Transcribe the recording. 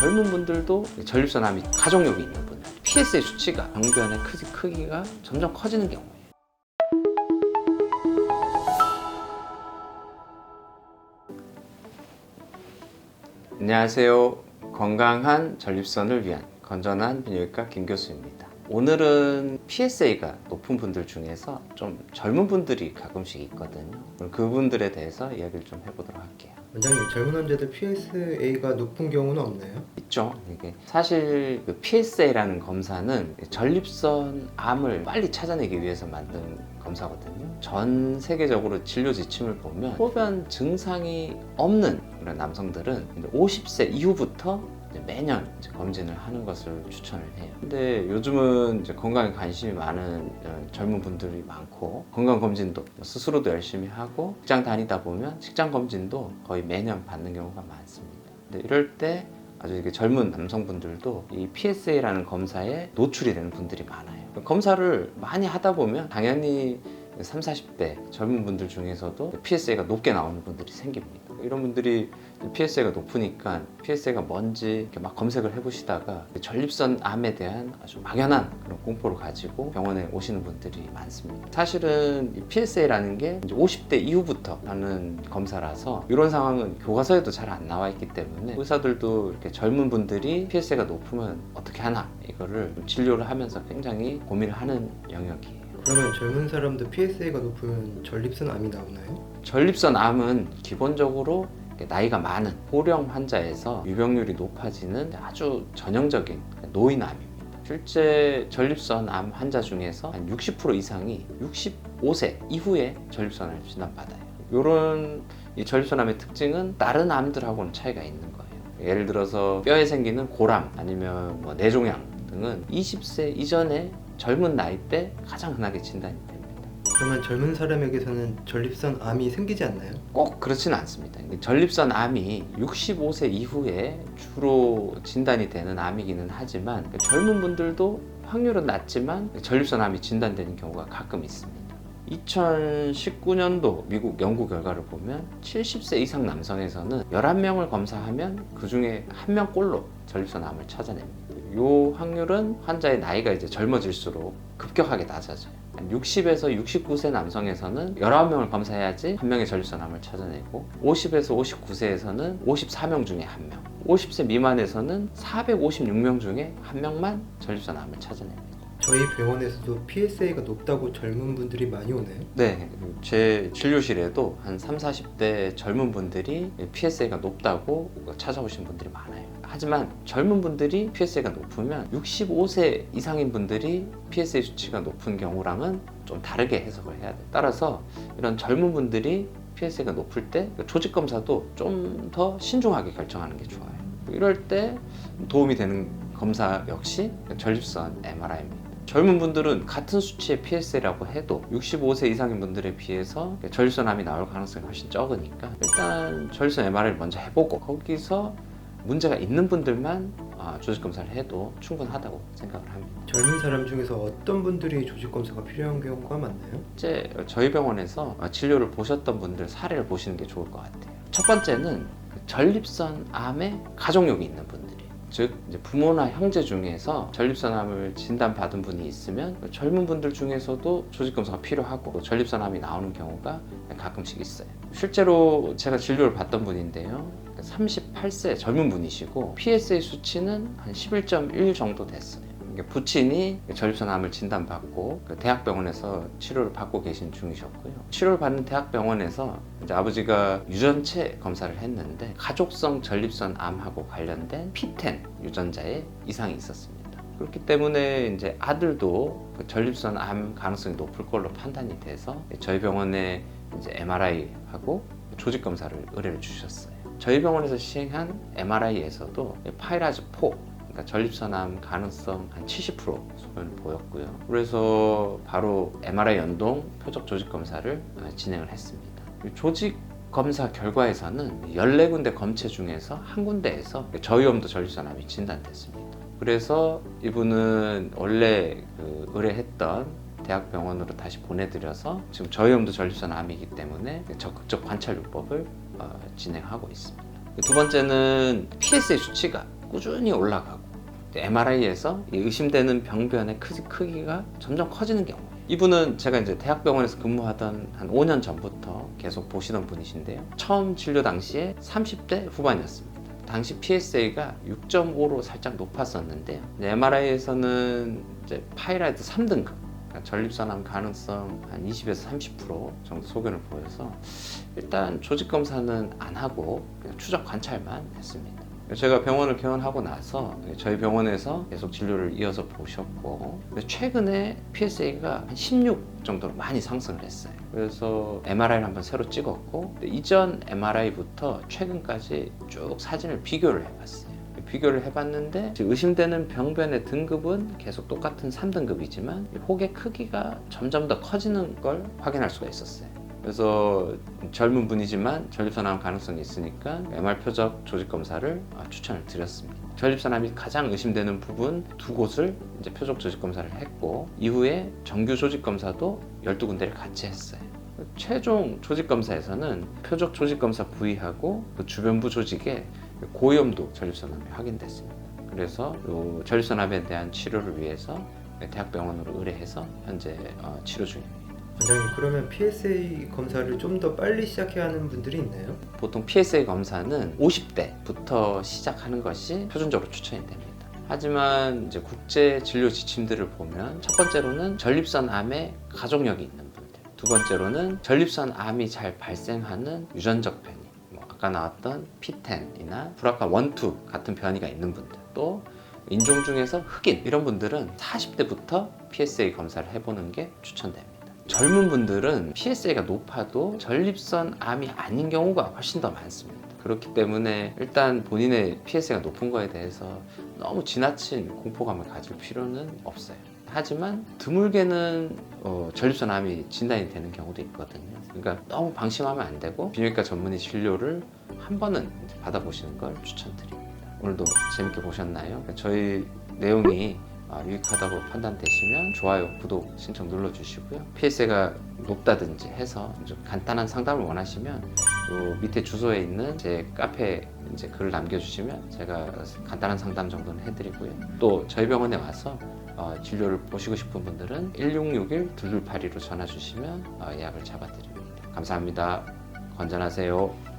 젊은 분들도 전립선 암이 가족력이 있는 분들 PSA 수치가 병변의 크기, 크기가 점점 커지는 경우예요. 안녕하세요. 건강한 전립선을 위한 건전한 비뇨기과 김 교수입니다. 오늘은 PSA가 높은 분들 중에서 좀 젊은 분들이 가끔씩 있거든요. 그럼 그분들에 대해서 이야기를 좀 해보도록 할게요. 원장님 젊은 환자들 PSA가 높은 경우는 없나요? 있죠. 이게 사실 그 PSA라는 검사는 전립선 암을 빨리 찾아내기 위해서 만든 검사거든요. 전 세계적으로 진료 지침을 보면 소변 증상이 없는 그런 남성들은 이제 50세 이후부터 매년 이제 검진을 하는 것을 추천을 해요. 근데 요즘은 이제 건강에 관심이 많은 어, 젊은 분들이 많고 건강 검진도 스스로도 열심히 하고 직장 다니다 보면 직장 검진도 거의 매년 받는 경우가 많습니다. 근데 이럴 때 아주 이게 젊은 남성분들도 이 PSA라는 검사에 노출이 되는 분들이 많아요. 검사를 많이 하다 보면 당연히 3, 40대 젊은 분들 중에서도 PSA가 높게 나오는 분들이 생깁니다. 이런 분들이 PSA가 높으니까 PSA가 뭔지 이렇게 막 검색을 해보시다가 전립선 암에 대한 아주 막연한 그런 공포를 가지고 병원에 오시는 분들이 많습니다. 사실은 이 PSA라는 게 이제 50대 이후부터 하는 검사라서 이런 상황은 교과서에도 잘 안 나와 있기 때문에 의사들도 이렇게 젊은 분들이 PSA가 높으면 어떻게 하나 이거를 진료를 하면서 굉장히 고민을 하는 영역이에요. 그러면 젊은 사람도 PSA가 높으면 전립선 암이 나오나요? 전립선 암은 기본적으로 나이가 많은 고령 환자에서 유병률이 높아지는 아주 전형적인 노인암입니다. 실제 전립선 암 환자 중에서 한 60% 이상이 65세 이후에 전립선암을 진단받아요. 이런 이 전립선암의 특징은 다른 암들하고는 차이가 있는 거예요. 예를 들어서 뼈에 생기는 고람 아니면 뭐 뇌종양 등은 20세 이전에 젊은 나이 때 가장 흔하게 진단이 됩니다. 그러면 젊은 사람에게서는 전립선 암이 생기지 않나요? 꼭 그렇지는 않습니다. 전립선 암이 65세 이후에 주로 진단이 되는 암이기는 하지만 젊은 분들도 확률은 낮지만 전립선 암이 진단되는 경우가 가끔 있습니다. 2019년도 미국 연구 결과를 보면 70세 이상 남성에서는 11명을 검사하면 그 중에 한 명꼴로 전립선 암을 찾아냅니다. 이 확률은 환자의 나이가 이제 젊어질수록 급격하게 낮아져요. 60에서 69세 남성에서는 19명을 검사해야지 한 명의 전립선암을 찾아내고 50에서 59세에서는 54명 중에 한 명, 50세 미만에서는 456명 중에 한 명만 전립선암을 찾아냅니다. 저희 병원에서도 PSA가 높다고 젊은 분들이 많이 오나요? 네, 제 진료실에도 한 3, 40대 젊은 분들이 PSA가 높다고 찾아오신 분들이 많아요. 하지만 젊은 분들이 PSA가 높으면 65세 이상인 분들이 PSA 수치가 높은 경우랑은 좀 다르게 해석을 해야 돼요. 따라서 이런 젊은 분들이 PSA가 높을 때 조직 검사도 좀 더 신중하게 결정하는 게 좋아요. 이럴 때 도움이 되는 검사 역시 전립선 MRI입니다. 젊은 분들은 같은 수치의 PSA라고 해도 65세 이상인 분들에 비해서 전립선암이 나올 가능성이 훨씬 적으니까 일단 전립선 MRI를 먼저 해보고 거기서 문제가 있는 분들만 아, 조직 검사를 해도 충분하다고 생각을 합니다. 젊은 사람 중에서 어떤 분들이 조직 검사가 필요한 경우가 많나요? 실제 저희 병원에서 진료를 보셨던 분들 사례를 보시는 게 좋을 것 같아요. 첫 번째는 그 전립선 암에 가족력이 있는 분들이 즉 부모나 형제 중에서 전립선암을 진단받은 분이 있으면 그 젊은 분들 중에서도 조직 검사가 필요하고 전립선암이 나오는 경우가 가끔씩 있어요. 실제로 제가 진료를 받던 분인데요. 38세 젊은 분이시고 PSA 수치는 한 11.1 정도 됐어요. 부친이 전립선암을 진단받고 그 대학병원에서 치료를 받고 계신 중이셨고요. 치료를 받는 대학병원에서 이제 아버지가 유전체 검사를 했는데 가족성 전립선암하고 관련된 P10 유전자에 이상이 있었습니다. 그렇기 때문에 이제 아들도 그 전립선암 가능성이 높을 걸로 판단이 돼서 저희 병원에 이제 MRI 하고 조직 검사를 의뢰를 주셨어요. 저희 병원에서 시행한 MRI에서도 파이라즈 4 그러니까 전립선암 가능성 한 70% 소견을 보였고요. 그래서 바로 MRI 연동 표적 조직 검사를 어, 진행을 했습니다. 이 조직 검사 결과에서는 14군데 검체 중에서 한 군데에서 저위험도 전립선암이 진단됐습니다. 그래서 이분은 원래 그 의뢰했던 대학병원으로 다시 보내드려서 지금 저위험도 전립선암이기 때문에 적극적 관찰요법을 어, 진행하고 있습니다. 두 번째는 PSA 수치가 꾸준히 올라가고 MRI에서 의심되는 병변의 크- 크기 가 점점 커지는 경우 이분은 제가 이제 대학병원에서 근무하던 한 5년 전부터 계속 보시던 분이신데요. 처음 진료 당시에 30대 후반이었습니다. 당시 PSA가 6.5로 살짝 높았었는데요. MRI에서는 이제 파이라이트 3등급 그러니까 전립선암 가능성 한 20에서 30% 정도 소견을 보여서 일단 조직 검사는 안 하고 그냥 추적 관찰만 했습니다. 제가 병원을 개원하고 나서 저희 병원에서 계속 진료를 이어서 보셨고 최근에 PSA가 한 16 정도로 많이 상승을 했어요. 그래서 MRI를 한번 새로 찍었고 이전 MRI부터 최근까지 쭉 사진을 비교를 해봤어요. 비교를 해봤는데 의심되는 병변의 등급은 계속 똑같은 3등급이지만 혹의 크기가 점점 더 커지는 걸 확인할 수가 있었어요. 그래서 젊은 분이지만 전립선암 가능성이 있으니까 MR 표적 조직 검사를 아, 추천을 드렸습니다. 전립선암이 가장 의심되는 부분 두 곳을 이제 표적 조직 검사를 했고 이후에 정규 조직 검사도 12군데를 같이 했어요. 최종 조직 검사에서는 표적 조직 검사 부위하고 그 주변부 조직에 고위험도 전립선암이 확인됐습니다. 그래서 요 전립선암에 대한 치료를 위해서 대학병원으로 의뢰해서 현재 어, 치료 중입니다. 원장님 그러면 PSA 검사를 좀 더 빨리 시작해야 하는 분들이 있나요? 보통 PSA 검사는 50대부터 시작하는 것이 표준적으로 추천이 됩니다. 하지만 이제 국제 진료 지침들을 보면 첫 번째로는 전립선 암에 가족력이 있는 분들, 두 번째로는 전립선 암이 잘 발생하는 유전적 변이, 뭐 아까 나왔던 P10이나 브라카 1, 2 같은 변이가 있는 분들, 또 인종 중에서 흑인 이런 분들은 40대부터 PSA 검사를 해보는 게 추천됩니다. 젊은 분들은 PSA가 높아도 전립선 암이 아닌 경우가 훨씬 더 많습니다. 그렇기 때문에 일단 본인의 PSA가 높은 거에 대해서 너무 지나친 공포감을 가질 필요는 없어요. 하지만 드물게는 어, 전립선 암이 진단이 되는 경우도 있거든요. 그러니까 너무 방심하면 안 되고 비뇨기과 전문의 진료를 한 번은 받아보시는 걸 추천드립니다. 오늘도 재밌게 보셨나요? 저희 내용이 아, 유익하다고 판단되시면 좋아요, 구독 신청 눌러주시고요. PSA가 높다든지 해서 좀 간단한 상담을 원하시면 요 밑에 주소에 있는 제 카페 이제 글을 남겨주시면 제가 간단한 상담 정도는 해드리고요. 또 저희 병원에 와서 어, 진료를 보시고 싶은 분들은 1661-2282로 전화 주시면 어, 예약을 잡아드립니다. 감사합니다. 건전하세요.